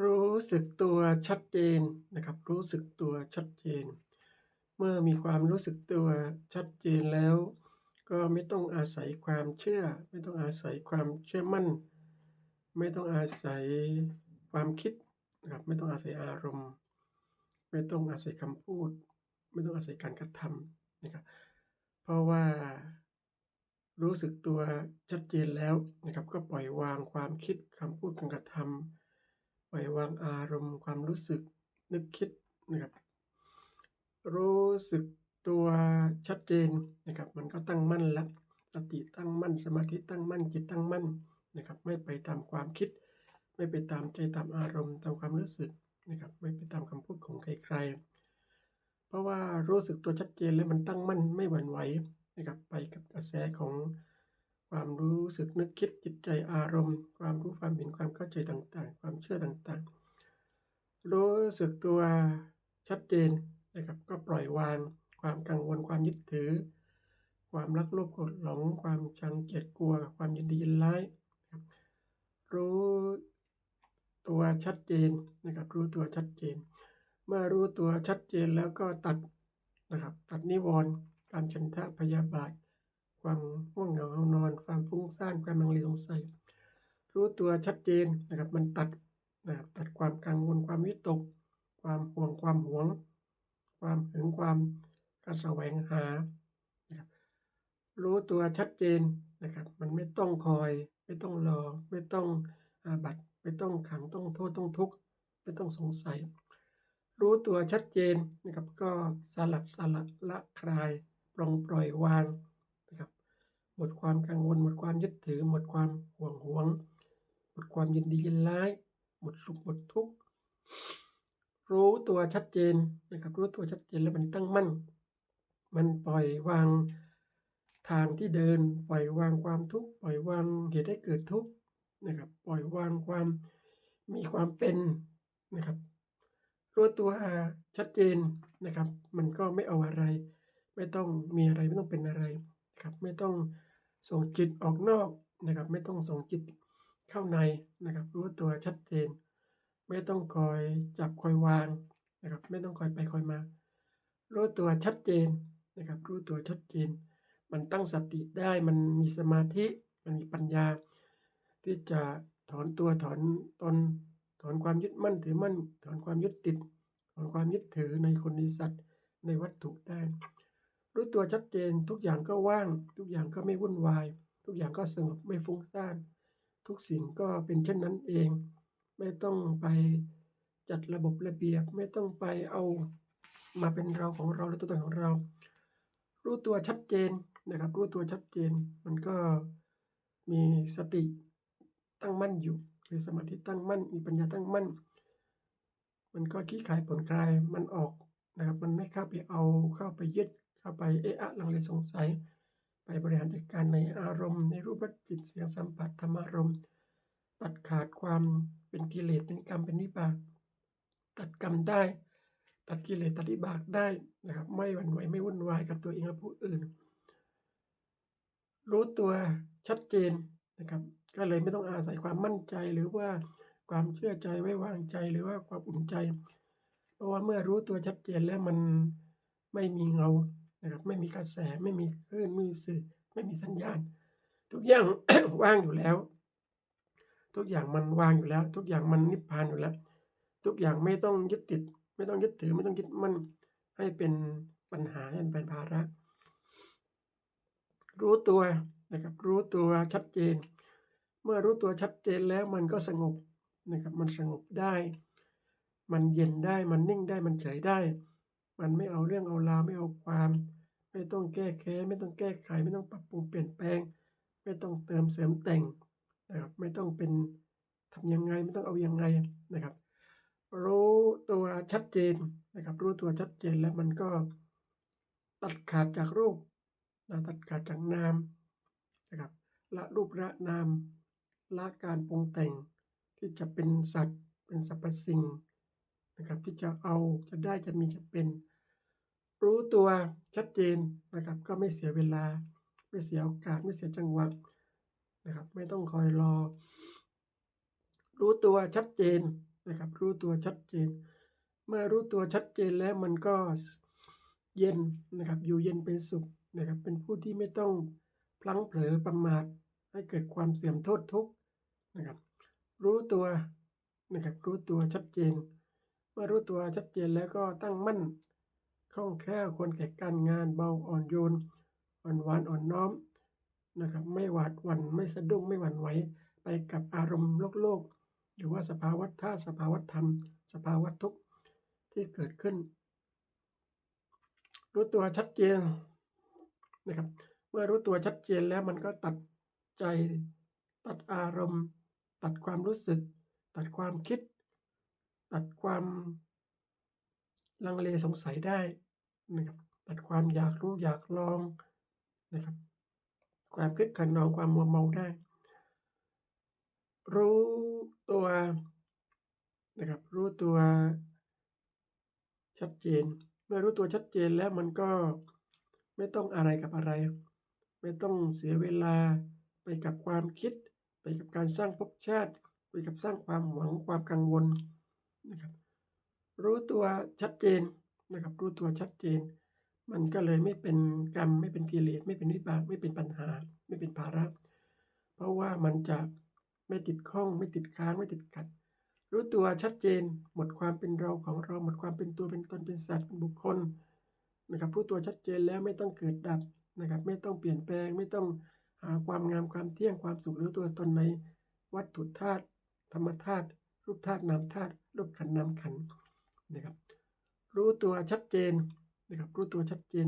รู้สึกตัวชัดเจนนะครับ รู้สึกตัวชัดเจน เมื่อมีความรู้สึกตัวชัดเจนแล้ว ก็ไม่ต้องอาศัยความเชื่อ ไม่ต้องอาศัยความเชื่อมั่น ไม่ต้องอาศัยความคิดนะครับไม่ต้องอาศัยอารมณ์ ไม่ต้องอาศัยคำพูด ไม่ต้องอาศัยการกระทำนะครับเพราะว่ารู้สึกตัวชัดเจนแล้วนะครับก็ปล่อยวางความคิดคำพูดการกระทำ ปล่อยวางอารมณ์ความรู้สึกนึกคิดนะครับ รู้สึกตัวชัดเจนนะครับ มันก็ตั้งมั่นแล้วสติตั้งมั่น สมาธิตั้งมั่นจิตตั้งมั่นนะครับ ไม่ไปตามความคิด ไม่ไปตามใจตามอารมณ์ตามความรู้สึกนะครับ ไม่ไปตามคำพูดของใครๆเพราะว่ารู้สึกตัวชัดเจนแล้วมันตั้งมั่นไม่หวั่นไหวนะครับ ไปกับกระแสของ ความรู้สึกนึกคิดจิตใจอารมณ์ ความรู้ความเห็นความเข้าใจต่างๆ ความเชื่อต่างๆ รู้สึกตัวชัดเจนนะครับก็ปล่อยวาง ความกังวลความยึดถือ ความรักโลภโกรธหลง ความชังเกลียดกลัว ความยินดียินร้ายรู้ตัวชัดเจนนะครับรู้ตัวชัดเจน เมื่อรู้ตัวชัดเจนแล้วก็ตัดนะครับตัดนิวรณ์การฉันทะพยาบาท ความง่วงเหงาเอานอน ความฟุ้งซ่านความลังเลสงสัย รู้ตัวชัดเจนนะครับ มันตัดนะครับตัดความกังวลความวิตก ความห่วงความหวง ความหึงความการแสวงหานะครับรู้ตัวชัดเจนนะครับ มันไม่ต้องคอย ไม่ต้องรอ ไม่ต้องอาบัตไม่ต้องขังต้องโทษต้องทุกข์ไม่ต้องสงสัย รู้ตัวชัดเจนนะครับก็สลัดสลัดละคลายปลงปล่อยวาง มดความกังวล หมดความยึดถือ หมดความห่วงหวง หมดความยินดียินร้าย หมดสุขหมดทุกข์รู้ตัวชัดเจนนะครับรู้ตัวชัดเจนแล้วมันตั้งมั่น มันปล่อยวางทางที่เดิน ปล่อยวางความทุกข์ปล่อยวางเหตุให้เกิดทุกข์นะครับปล่อยวางความมีความเป็นนะครับรู้ตัวชัดเจนนะครับ มันก็ไม่เอาอะไร ไม่ต้องมีอะไรไม่ต้องเป็นอะไรนะครับ ไม่ต้อง ส่งจิตออกนอกนะครับ ไม่ต้องส่งจิตเข้าในนะครับ รู้ตัวชัดเจน ไม่ต้องคอยจับคอยวางนะครับ ไม่ต้องคอยไปคอยมา รู้ตัวชัดเจนนะครับ รู้ตัวชัดเจน มันตั้งสติได้มันมีสมาธิมันมีปัญญา ที่จะถอนตัวถอนตนถอนความยึดมั่นถือมั่นถอนความยึดติดถอนความยึดถือในคนในสัตว์ในวัตถุได้ รู้ตัวชัดเจน ทุกอย่างก็ว่าง ทุกอย่างก็ไม่วุ่นวาย ทุกอย่างก็สงบไม่ฟุ้งซ่าน ทุกสิ่งก็เป็นเช่นนั้นเอง ไม่ต้องไปจัดระบบระเบียบ ไม่ต้องไปเอามาเป็นเราของเราและตัวตนของเรา รู้ตัวชัดเจนนะครับ รู้ตัวชัดเจน มันก็มีสติตั้งมั่นอยู่มีสมาธิตั้งมั่น มีปัญญาตั้งมั่น มันก็คลี่คลายผ่อนคลายมันออกนะครับ มันไม่เข้าไปเอาเข้าไปยึด เข้าไปเอะอะลังเลสงสัย ไปบริหารจัดการในอารมณ์ ในรูปรสจิตเสียงสัมผัสธรรมารมณ์ ตัดขาดความเป็นกิเลสเป็นกรรมเป็นวิบาก ตัดกรรมได้ ตัดกิเลสตัดวิบากได้นะครับ ไม่หวั่นไหวไม่วุ่นวายกับตัวเองและผู้อื่น รู้ตัวชัดเจนนะครับ ก็เลยไม่ต้องอาศัยความมั่นใจหรือว่าความเชื่อใจไว้วางใจหรือว่าความอุ่นใจ เพราะว่าเมื่อรู้ตัวชัดเจนแล้วมันไม่มีเงา นะครับไม่มีกระแสไม่มีคลื่นไม่มีสื่อไม่มีสัญญาณ ทุกอย่างว่างอยู่แล้ว ทุกอย่างมันวางอยู่แล้ว ทุกอย่างมันนิพพานอยู่แล้ว ทุกอย่างไม่ต้องยึดติด ไม่ต้องยึดถือไม่ต้องยึดมั่นให้เป็นปัญหาให้เป็นภาระ รู้ตัวนะครับรู้ตัวชัดเจน เมื่อรู้ตัวชัดเจนแล้วมันก็สงบนะครับมันสงบได้ มันเย็นได้มันนิ่งได้มันเฉยได้ มันไม่เอาเรื่องเอาราวไม่เอาความ ไม่ต้องแก้แค้นไม่ต้องแก้ไข ไม่ต้องปรับปรุงเปลี่ยนแปลง ไม่ต้องเติมเสริมแต่งนะครับ ไม่ต้องเป็นทำยังไงไม่ต้องเอาอยังไงนะครับ รู้ตัวชัดเจนนะครับ รู้ตัวชัดเจนแล้วมันก็ตัดขาดจากรูปนะตัดขาดจากนามนะครับละรูปละนามละการปรุงแต่งที่จะเป็นสัตว์เป็นสรรพสิ่งนะครับที่จะเอาจะได้จะมีจะเป็น รู้ตัวชัดเจนนะครับ ก็ไม่เสียเวลา ไม่เสียโอกาสไม่เสียจังหวะนะครับ ไม่ต้องคอยรอ รู้ตัวชัดเจนนะครับ รู้ตัวชัดเจน เมื่อรู้ตัวชัดเจนแล้วมันก็เย็นนะครับ อยู่เย็นเป็นสุขนะครับ เป็นผู้ที่ไม่ต้องพลั้งเผลอประมาทให้เกิดความเสื่อมโทษทุกข์นะครับ รู้ตัวนะครับ รู้ตัวชัดเจน เมื่อรู้ตัวชัดเจนแล้วก็ตั้งมั่น คล่องแคล่วควรแก่การงานเบาอ่อนโยน อ่อนหวานอ่อนน้อมนะครับไม่หวาดหวั่นไม่สะดุ้งไม่หวั่นไหวไปกับอารมณ์โลกโลก หรือว่าสภาวะธาตุสภาวะธรรม สภาวะทุกข์ที่เกิดขึ้น รู้ตัวชัดเจนนะครับ เมื่อรู้ตัวชัดเจนแล้วมันก็ตัดใจตัดอารมณ์ ตัดความรู้สึก ตัดความคิด ตัดความ ลังเลสงสัยได้นะครับตัดความอยากรู้อยากลองนะครับ ความคิดขันนองความมัวเมาได้ รู้ตัวนะครับรู้ตัวชัดเจน เมื่อรู้ตัวชัดเจนแล้วมันก็ไม่ต้องอะไรกับอะไร ไม่ต้องเสียเวลาไปกับความคิด ไปกับการสร้างภพชาติ ไปกับสร้างความหวังความกังวลนะครับ รู้ตัวชัดเจนนะครับรู้ตัวชัดเจน มันก็เลยไม่เป็นกรรมไม่เป็นกิเลสไม่เป็นวิบากไม่เป็นปัญหา ไม่เป็นภาระ เพราะว่ามันจะไม่ติดข้อง ไม่ติดค้างไม่ติดขัด รู้ตัวชัดเจน หมดความเป็นเราของเรา หมดความเป็นตัวเป็นตนเป็นสัตว์เป็นบุคคลนะครับรู้ตัวชัดเจนแล้วไม่ต้องเกิดดับนะครับ ไม่ต้องเปลี่ยนแปลง ไม่ต้องหาความงามความเที่ยงความสุขหรือตัวตนในวัตถุธาตุธรรมธาตุรูปธาตุนามธาตุรูปขันธ์นามขันธ์ นะครับ รู้ตัวชัดเจนนะครับ รู้ตัวชัดเจน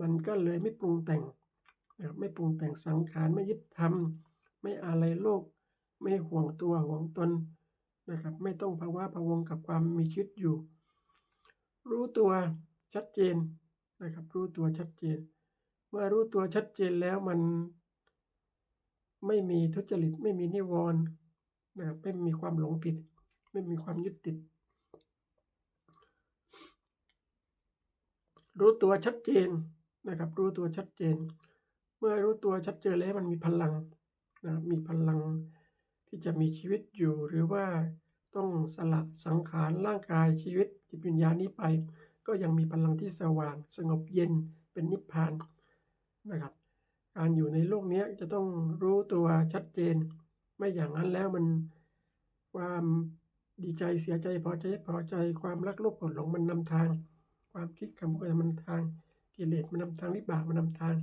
มันก็เลยไม่ปรุงแต่งนะครับไม่ปรุงแต่งสังขารไม่ยึดธรรมไม่อะไรโลก ไม่ห่วงตัวห่วงตนนะครับ ไม่ต้องภาวะพะวงกับความมีชีวิตอยู่ รู้ตัวชัดเจนนะครับ รู้ตัวชัดเจน เมื่อรู้ตัวชัดเจนแล้วมันไม่มีทุจริตไม่มีนิวรณ์นะครับไม่มีความหลงผิด ไม่มีความยึดติด รู้ตัวชัดเจนนะครับ รู้ตัวชัดเจน เมื่อรู้ตัวชัดเจนแล้วมันมีพลังนะครับมีพลังที่จะมีชีวิตอยู่หรือว่าต้องสละสังขารร่างกายชีวิตจิตวิญญาณนี้ไป ก็ยังมีพลังที่สว่าง สงบเย็นเป็นนิพพานนะครับ การอยู่ในโลกนี้จะต้องรู้ตัวชัดเจน ไม่อย่างนั้นแล้วมันความดีใจเสียใจพอใจพอใจความรักโลภโกรธหลงมันนำทาง ความคิดคำพูดมันนำทางกิเลสมันนำทางวิบากมันนำทาง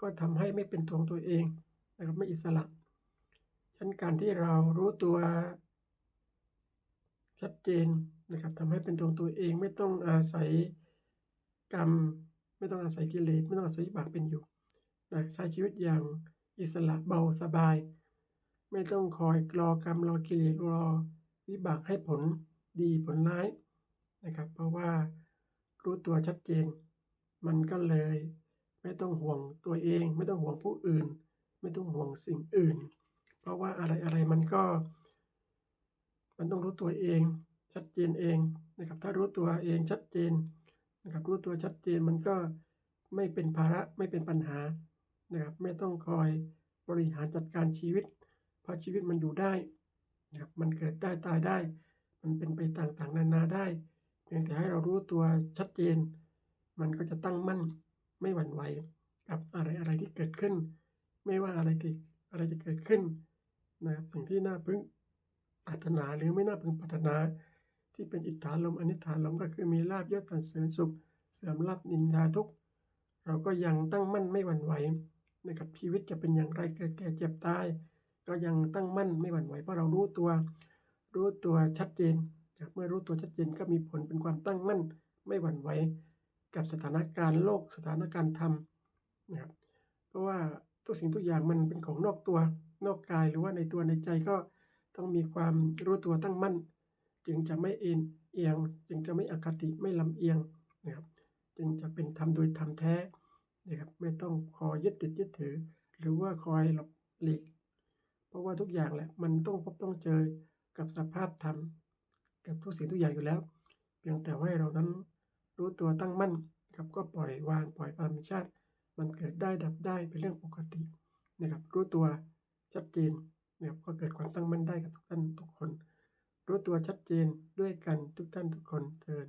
ก็ทำให้ไม่เป็นตัวของตัวเองนะครับไม่อิสระฉะนั้นการที่เรารู้ตัวชัดเจนนะครับทำให้เป็นตัวตัวเองไม่ต้องอาศัยกรรม ไม่ต้องอาศัยกิเลสไม่ต้องอาศัยวิบากเป็นอยู่นะใช้ชีวิตอย่างอิสระเบาสบาย ไม่ต้องคอยรอกรรมรอกิเลสรอวิบากให้ผลดีผลร้ายนะครับ เพราะว่า รู้ตัวชัดเจน มันก็เลย ไม่ต้องห่วงตัวเอง ไม่ต้องห่วงผู้อื่น ไม่ต้องห่วงสิ่งอื่น เพราะว่าอะไรอะไรมันก็ มันต้องรู้ตัวเองชัดเจนเองนะครับถ้ารู้ตัวเองชัดเจนนะครับรู้ตัวชัดเจนมันก็ไม่เป็นภาระไม่เป็นปัญหานะครับไม่ต้องคอยบริหารจัดการชีวิต เพราะชีวิตมันอยู่ได้นะครับมันเกิดได้ตายได้ มันเป็นไปต่างๆนานาได้ เพียงแต่ให้เรารู้ตัวชัดเจน มันก็จะตั้งมั่นไม่หวั่นไหวกับอะไรอะไรที่เกิดขึ้น ไม่ว่าอะไรเกิดอะไรจะเกิดขึ้นนะครับสิ่งที่น่าพึงปรารถนาหรือไม่น่าพึงปรารถนา ที่เป็นอิทธาลมอนิธาลมก็คือมีลาบยศสรรเสริญสุข เสื่อมลาบนินทาทุกเราก็ยังตั้งมั่นไม่หวั่นไหวนะครับชีวิตจะเป็นอย่างไรเกิดแก่เจ็บตาย ก็ยังตั้งมั่นไม่หวั่นไหวเพราะเรารู้ตัว รู้ตัวชัดเจน เมื่อรู้ตัวชัดเจนก็มีผลเป็นความตั้งมั่น ไม่หวั่นไหวกับสถานการณ์โลกสถานการณ์ธรรมนะครับเพราะว่าทุกสิ่งทุกอย่างมันเป็นของนอกตัวนอกกายหรือว่าในตัวในใจก็ต้องมีความรู้ตัวตั้งมั่น จึงจะไม่เอ็นเอียง จึงจะไม่อคติไม่ลำเอียงนะครับจึงจะเป็นธรรมโดยธรรมแท้นะครับไม่ต้องคอยยึดติดยึดถือ หรือว่าคอยหลบหลีก เพราะว่าทุกอย่างแหละมันต้องพบต้องเจอกับสภาพธรรม กับทุกสิ่งทุกอย่างอยู่แล้ว เพียงแต่ว่าเรานั้นรู้ตัวตั้งมั่นครับก็ปล่อยวางปล่อยธรรมชาติ มันเกิดได้ดับได้เป็นเรื่องปกตินะครับ รู้ตัวชัดเจนนะครับก็เกิดความตั้งมั่นได้กับทุกท่านทุกคน รู้ตัวตัวชัดเจนด้วยกันทุกท่านทุกคนเทิน